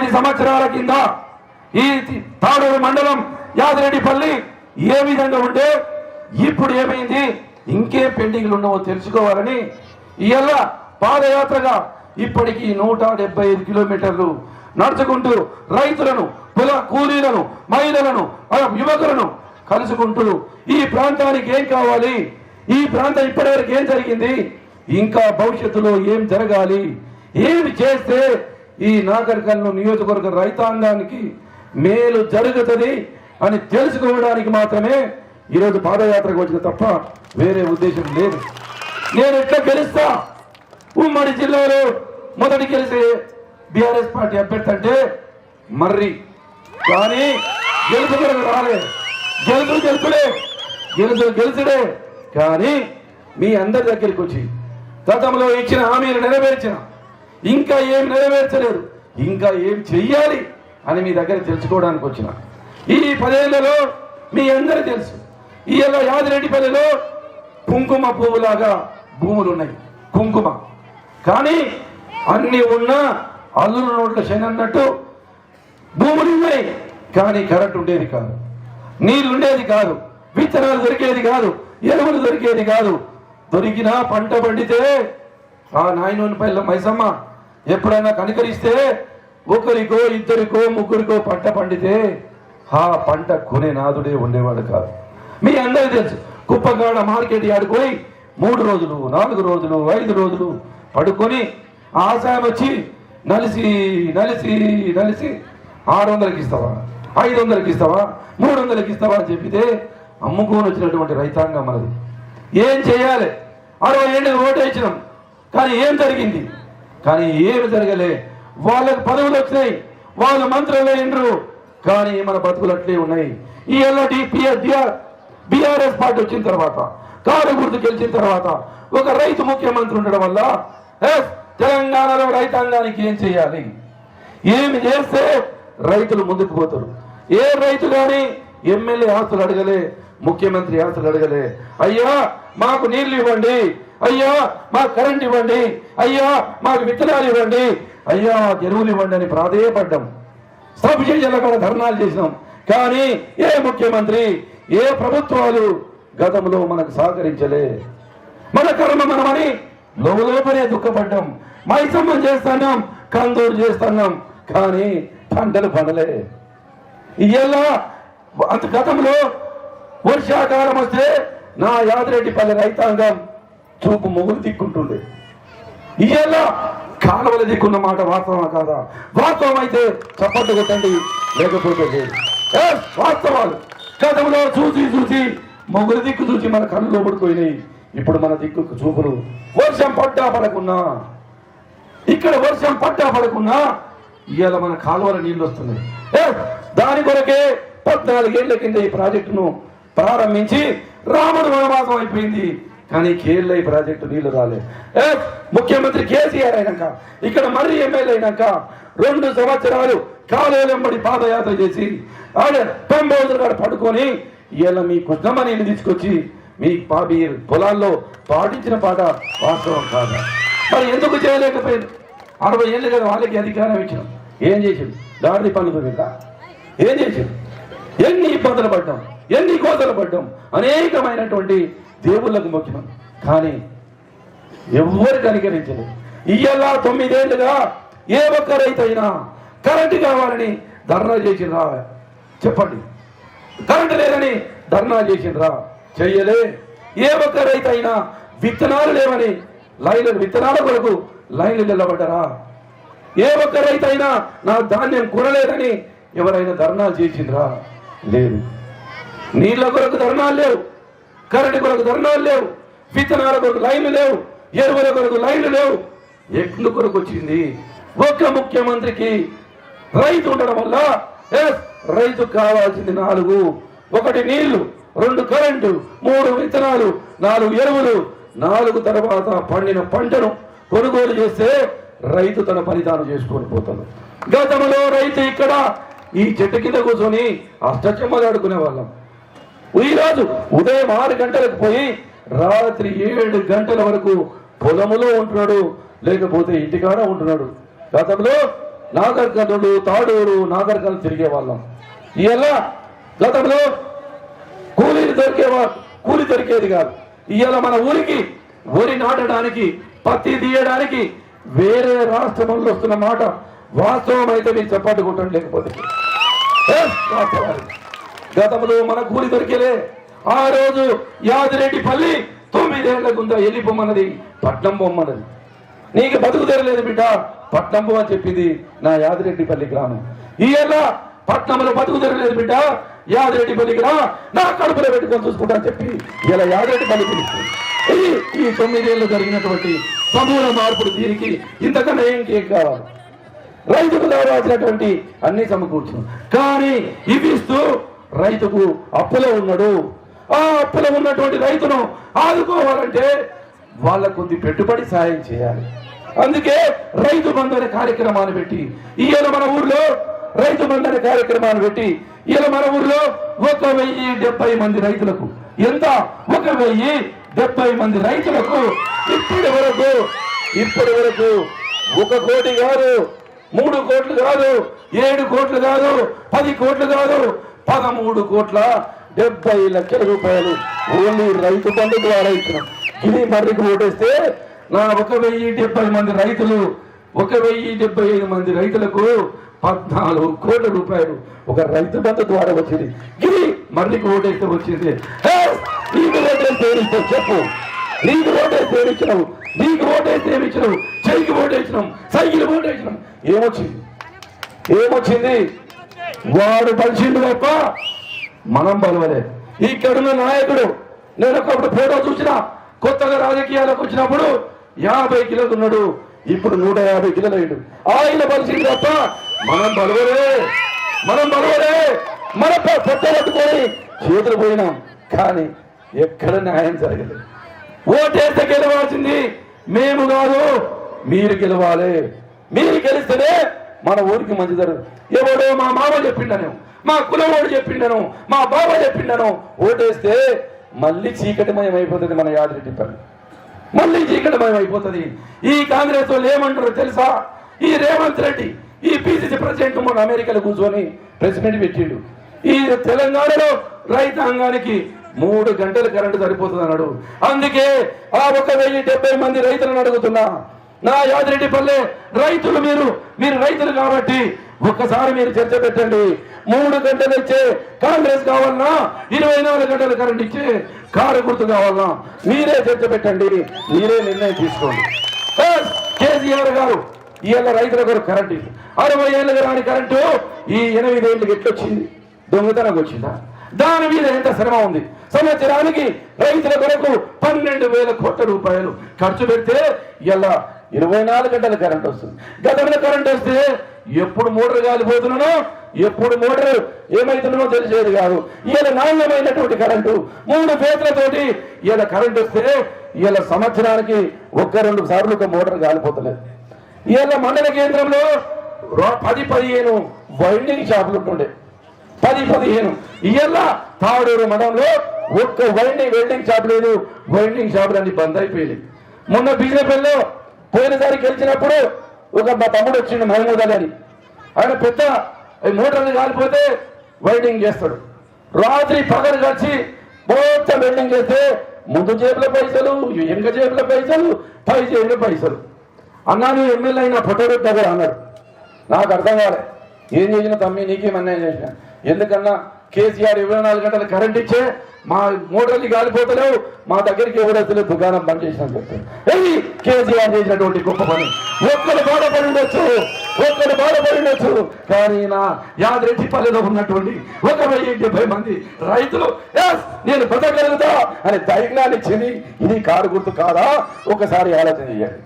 తొమ్మిది సంవత్సరాల కింద ఈ తాడూరు మండలం యాదిరెడ్డిపల్లి ఏ విధంగా ఉంటే ఇప్పుడు ఏమైంది ఇంకేం పెండింగ్లు ఉన్నావో తెలుసుకోవాలని ఇవాళ పాదయాత్రగా ఇప్పటికీ నూట డెబ్బై ఐదు కిలోమీటర్లు నడుచుకుంటూ రైతులను కుల కూలీలను మహిళలను యువకులను కలుసుకుంటూ ఈ ప్రాంతానికి ఏం కావాలి? ఈ ప్రాంతం ఇప్పటివరకు ఏం జరిగింది? ఇంకా భవిష్యత్తులో ఏం జరగాలి? ఏమి చేస్తే ఈ నాగరికంలో నియోజకవర్గ రైతాంగానికి మేలు జరుగుతుంది అని తెలుసుకోవడానికి మాత్రమే ఈరోజు పాదయాత్రకు వచ్చిన తప్ప వేరే ఉద్దేశం లేదు. నేను ఎట్లా గెలుస్తా? ఉమ్మడి జిల్లాలో మొదటి గెలిచే బీఆర్ఎస్ పార్టీ అభ్యర్థి అంటే మర్రి. కానీ గెలుపు రాలే. గెలుపు గెలుపుడే గెలుసు గెలుసుడే. కానీ మీ అందరి దగ్గరికి వచ్చి గతంలో ఇచ్చిన హామీలు నెరవేర్చిన ఇంకా ఏం నెరవేర్చలేదు. ఇంకా ఏం చెయ్యాలి అని మీ దగ్గర తెలుసుకోవడానికి వచ్చిన. ఈ పదేళ్ళలో మీ అందరూ తెలుసు. ఈ యాదిరెడ్డిపల్లిలో కుంకుమ పువ్వులాగా భూములు ఉన్నాయి కుంకుమ. కానీ అన్ని ఉన్నా అల్లుల నోట్ల శని అన్నట్టు భూములు ఉన్నాయి కానీ కరెంట్ ఉండేది కాదు. నీళ్ళు ఉండేది కాదు. విత్తనాలు దొరికేది కాదు. ఎరువులు దొరికేది కాదు. దొరికినా పంట పండితే ఆ నాయనోని పల్లె మైసమ్మ ఎప్పుడైనా కనికరిస్తే ఒకరికో ఇద్దరికో ముగ్గురికో పంట పండితే ఆ పంట కొనే నాదుడే ఉండేవాడు కాదు. మీ అందరికీ తెలుసు కుప్పగాడ మార్కెట్ ఆడుకొని మూడు రోజులు నాలుగు రోజులు ఐదు రోజులు పడుకొని ఆశయం వచ్చి నలిసి నలిసి నలిసి ఆరు వందలకి ఇస్తావా? ఐదు వందలకి ఇస్తావా? మూడు వందలకి ఇస్తావా అని చెప్పితే అమ్ముకొని వచ్చినటువంటి రైతాంగం మనది ఏం చేయాలి? అరవై ఏళ్ళు ఓటేసినాం కానీ ఏం జరిగింది? కానీ ఏమి జరగలే. వాళ్ళకి పదవులు వచ్చినాయి. వాళ్ళు మంత్రులు అయిండ్రు కానీ మన బతుకులు అట్లే ఉన్నాయి. ఈ ఎల్లటి బీఆర్ఎస్ పార్టీ వచ్చిన తర్వాత కారు గుర్తు గెలిచిన తర్వాత ఒక రైతు ముఖ్యమంత్రి ఉండడం వల్ల తెలంగాణలో రైతాంగానికి ఏం చేయాలి? ఏమి చేస్తే రైతులు ముందుకు పోతారు. ఏ రైతు కానీ ఎమ్మెల్యే ఆస్తులు అడగలే ముఖ్యమంత్రి ఆస్తులు అడగలే. అయ్యా మాకు నీళ్ళు ఇవ్వండి. అయ్యా మాకు కరెంట్ ఇవ్వండి. అయ్యా మాకు విత్తనాలు ఇవ్వండి. అయ్యా ఎరువులు ఇవ్వండి అని ప్రాధేయపడ్డాం. సబ్ కూడా ధర్నాలు చేసినాం. కానీ ఏ ముఖ్యమంత్రి ఏ ప్రభుత్వాలు గతంలో మనకు సహకరించలే. మన కర్మ మనమని లోపలే దుఃఖపడ్డాం. మైసమ్మ చేస్తున్నాం కందూరు చేస్తున్నాం. కానీ పంటలు పండలే. ఇయ్యాల అంత గతంలో వర్షాకాలం వస్తే నా యాదిరెడ్డిపల్లి రైతాంగం చూపు మొగులు దిక్కుంటుండే ఇయ్యాల కాలువల దిక్కున్న మాట వాస్తవమా కాదా? వాస్తవం అయితే చప్పట్లు కొట్టండి లేకపోతే లేదు. ఏ, వాస్తవాలు. గతంలో చూసి చూసి మొగులు దిక్కు చూసి మన కళ్ళు లోపడిపోయినాయి ఇప్పుడు మన దిక్కు చూపులు వర్షం పడ్డా పడకున్నా. ఇక్కడ వర్షం పడ్డా పడకున్నా ఇవాళ మన కాలువల నీళ్ళు వస్తున్నాయి. ఏ, దాని కొరకే పద్నాలుగేళ్ళ కింద ఈ ప్రాజెక్టును ప్రారంభించి రాముడు వనవాసం అయిపోయింది. కానీ కేఎల్ఐ ప్రాజెక్టు నీళ్ళు రాలేదు. ఏ, ముఖ్యమంత్రి కేసీఆర్ అయినాక ఇక్కడ మర్రి ఎమ్మెల్యే అయినాక రెండు సంవత్సరాలు కాలేలంబడి పాదయాత్ర చేసి ఆడే తొంభై కాడ పడుకొని ఇలా మీ కృష్ణమ్మ నీళ్ళు తీసుకొచ్చి మీ పాపి పొలాల్లో పాటించిన పాట వాస్తవం కాదు? మరి ఎందుకు చేయలేకపోయింది? అరవై ఏళ్ళు కదా వాళ్ళకి అధికారం ఇచ్చాం. ఏం చేసింది? దాడి పనులు మీద ఏం చేసింది? ఎన్ని ఇబ్బందులు పడ్డాం? ఎన్ని కోతలు పడ్డాం? అనేకమైనటువంటి దేవుళ్ళకు ముఖ్యం. కానీ ఎవ్వరికి కనికరించలేదు ఇయ్యాల తొమ్మిదేళ్ళుగా ఏ ఒక్క రైతైనా కరెంటు కావాలని ధర్నా చేసిండ్రా? చెప్పండి. కరెంటు లేదని ధర్నా చేసిండ్రా? చెయ్యలే. ఏ ఒక్క రైతైనా విత్తనాలు లేవని లైన్లు విత్తనాల కొరకు లైన్లు నిలబడ్డరా? ఏ ఒక్క రైతైనా నా ధాన్యం కొనలేదని ఎవరైనా ధర్నాలు చేసిండ్రా? లేదు. నీళ్ళ కొరకు ధర్నాలు లేవు. కరెంటు కొరకు ధర్నాలు లేవు విత్తనాల కొరకు లైన్లు లేవు ఎరువుల కొరకు లైన్లు లేవు. ఎట్లు కొరకు వచ్చింది? ఒక్క ముఖ్యమంత్రికి రైతు ఉండడం వల్ల రైతు కావాల్సింది నాలుగు. ఒకటి నీళ్ళు రెండు కరెంటు మూడు విత్తనాలు నాలుగు ఎరువులు. నాలుగు తర్వాత పండిన పంటను కొనుగోలు చేస్తే రైతు తన ఫలితాలు చేసుకొని పోతాడు. గతంలో రైతు ఇక్కడ ఈ చెట్టు కింద కూర్చొని అష్టచెమ్మలు ఆడుకునే వాళ్ళం ఈరోజు ఉదయం ఆరు గంటలకు పోయి రాత్రి ఏడు గంటల వరకు పొలములో ఉంటున్నాడు లేకపోతే ఇంటికాడ ఉంటున్నాడు. గతంలో నాగర్కర్ణుడు తాడూరు నాగర్కర్ణ తిరిగే వాళ్ళం ఇలా గతంలో కూలీలు దొరికేవా కూలి దొరికేది కాదు. ఇవాళ మన ఊరికి వరి నాటడానికి పత్తి తీయడానికి వేరే రాష్ట్రంలో వస్తున్న మాట వాస్తవం అయితే మీరు చెప్పండి లేకపోతే గతంలో మన కూలి దొరికేలే. ఆ రోజు యాదిరెడ్డి పల్లి తొమ్మిదేళ్ళ గుందా వెళ్ళిపోమన్నది పట్నం బొమ్మన్నది. నీకు బతుకు తెరలేదు బిడ్డ పట్నం అని చెప్పింది నా యాదిరెడ్డిపల్లి గ్రామం. ఇవాళ పట్నంలో బతుకు తెరలేదు బిడ్డ యాదిరెడ్డిపల్లికి రా నా కడుపులో పెట్టుకొని చూసుకుంటా అని చెప్పి ఇలా యాదిరెడ్డిపల్లి పిలుస్తుంది ఈ ఈ తొమ్మిదేళ్ళు జరిగినటువంటి సమూల మార్పులు దీనికి ఇంతకన్నా ఏం కేక్ కావాలి? రైతుకు రావాల్సినటువంటి అన్ని సమకూర్చు కానీ ఇవిస్తూ రైతుకు అప్పులో ఉన్నాడు. ఆ అప్పులో ఉన్నటువంటి రైతును ఆదుకోవాలంటే వాళ్ళ కొద్ది పెట్టుబడి సాయం చేయాలి. అందుకే రైతు బంధు అనే కార్యక్రమాన్ని పెట్టి ఈయన మన ఊర్లో రైతు బంధు అనే కార్యక్రమాన్ని పెట్టి ఈయన మన ఊర్లో ఒక వెయ్యి డెబ్బై మంది రైతులకు ఎంత? ఒక వెయ్యి డెబ్బై మంది రైతులకు ఇప్పటి వరకు ఇప్పటి వరకు ఒక కోటి కాదు మూడు కోట్లు కాదు ఏడు కోట్లు కాదు పది కోట్లు కాదు పదమూడు కోట్ల డెబ్బై లక్షల రూపాయలు ఓన్లీ రైతు బంధు ద్వారా ఇచ్చినాం. ఇది మర్రికి ఓటేస్తే నా ఒక వెయ్యి డెబ్బై మంది రైతులు ఒక వెయ్యి డెబ్బై ఐదు మంది రైతులకు పద్నాలుగు కోట్ల రూపాయలు ఒక రైతు బంధు ద్వారా వచ్చింది. ఇది మర్రికి ఓటేస్తే వచ్చింది. నీకు ఓటేస్తే ఏమిస్తావు చెప్పు. నీకు ఓటేస్తే ఏమిచ్చినావు నీకు ఓటేస్తే ఏమిచ్చినావు చెయ్యికి ఓటేసినాం సైకిల్ ఓటేసినాం. ఏమొచ్చింది? ఏమొచ్చింది? వాడు బలిసిండు తప్ప మనం బలవలే ఇక్కడున్న నాయకుడు నేను ఒకప్పుడు ఫోటో చూసిన కొత్తగా రాజకీయాలకు వచ్చినప్పుడు యాభై కిలోలు ఉన్నాడు. ఇప్పుడు నూట యాభై కిలోలు అయ్యాడు. ఆయన బలిసిండు తప్ప మనం బలవలే మనం బలవలే మన పొట్ట పట్టుకొని చేతులు పోయినాం. కానీ ఎక్కడ న్యాయం జరగలేదు. ఓటేస్తే గెలవాల్సింది మేము కాదు మీరు గెలవాలి. మీరు గెలిస్తేనే మన ఊరికి మంచి జరగదు ఎవడో మా మామ చెప్పిండను మా కులవాడు చెప్పిండను మా బావ చెప్పిండను. ఓటేస్తే మళ్ళీ చీకటిమయం అయిపోతుంది మన యాదరెడ్డి పని మళ్ళీ చీకటిమయం అయిపోతుంది. ఈ కాంగ్రెస్ వాళ్ళు ఏమంటారో తెలుసా? ఈ రేవంత్ రెడ్డి ఈ పిసిసి ప్రెసిడెంట్ మన అమెరికాలో కూర్చొని ప్రెసిడెంట్ పెట్టిండు. ఈ తెలంగాణలో రైతాంగానికి మూడు గంటల కరెంటు సరిపోతుంది అన్నాడు అందుకే ఆ ఒక వెయ్యి డెబ్బై మంది రైతులను అడుగుతున్నా నా యాదిరెడ్డిపల్లె రైతులు మీరు మీరు రైతులు కాబట్టి ఒక్కసారి మీరు చర్చ పెట్టండి. మూడు గంటలు ఇచ్చే కాంగ్రెస్ కావాలన్నా ఇరవై నాలుగు గంటల కరెంట్ ఇచ్చే కారు గుర్తు కావాలన్నా మీరే చర్చ పెట్టండి మీరే నిర్ణయం తీసుకోండి. కేసీఆర్ గారు ఇవాళ రైతుల కొరకు కరెంట్ అరవై ఏళ్ళకి రాని కరెంటు ఈ ఎనిమిది ఏళ్ళకి ఎట్లొచ్చింది? దొంగతనం వచ్చిందా? దాని మీద ఎంత శ్రమ ఉంది? సంవత్సరానికి రైతుల కొరకు పన్నెండు వేల కోట్ల రూపాయలు ఖర్చు పెడితే ఇలా ఇరవై నాలుగు గంటల కరెంట్ వస్తుంది. గతంలో కరెంట్ వస్తే ఎప్పుడు మోటార్ కాలిపోతున్నానో ఎప్పుడు మోటార్ ఏమైతున్నానో తెలిసేది కాదు. ఇలా నాణ్యమైనటువంటి కరెంటు మూడు ఫేజ్లతోటి ఇలా కరెంట్ వస్తే ఇలా సంవత్సరానికి ఒక్క రెండు సార్లు ఒక మోటార్ కాలిపోతలేదు ఇలా మండల కేంద్రంలో రో- పది పదిహేను వైండింగ్ షాపులు ఉంటుండే. పది పదిహేను. ఇలా తాడూరు మండలంలో ఒక్క వైండింగ్ వెల్డింగ్ షాప్ లేదు. వైండింగ్ షాపులు అన్ని బంద్ అయిపోయాయి మొన్న బిజినెపల్లిలో పోయినసారి గెలిచినప్పుడు ఒక మా తమ్ముడు వచ్చిండు మహమూద్ అలీ అని ఆయన పెద్ద ఈ మోటార్లు కాలిపోతే వెల్డింగ్ చేస్తాడు. రాత్రి పగలు కలిసి మొత్తం వెల్డింగ్ చేస్తే ముందు జేబుల పైసలు ఎంక జేబుల పైసలు పై జేబుల పైసలు. అన్నా నువ్వు ఎమ్మెల్యే అయినా ఫోటో దగ్గర అన్నాడు. నాకు అర్థం కాలే. ఏం చేసిన తమ్మి? నీకేమన్నా చేసిన? ఎందుకన్నా కేసీఆర్ ఇరవై నాలుగు గంటలు కరెంట్ ఇచ్చే మా మోటార్లు గాలిపోతలేవు మా దగ్గరికి ఎవరైతే దుకాణం బంద్ చేసిన చెప్తారు. కేసీఆర్ చేసినటువంటి గొప్ప పని. ఒక్కరు బాధపడి ఉండొచ్చు ఒక్కడు బాధపడి ఉండొచ్చు. కానీ నా యాదరెడ్డిపల్లిలో ఉన్నటువంటి ఒక వెయ్యి డెబ్బై మంది రైతులు "ఎస్, నేను బతకగలుగుతా అనే ధైర్యాన్ని ఇచ్చింది. ఇది కారు గుర్తు కాదా? ఒకసారి ఆలోచన చేయాలి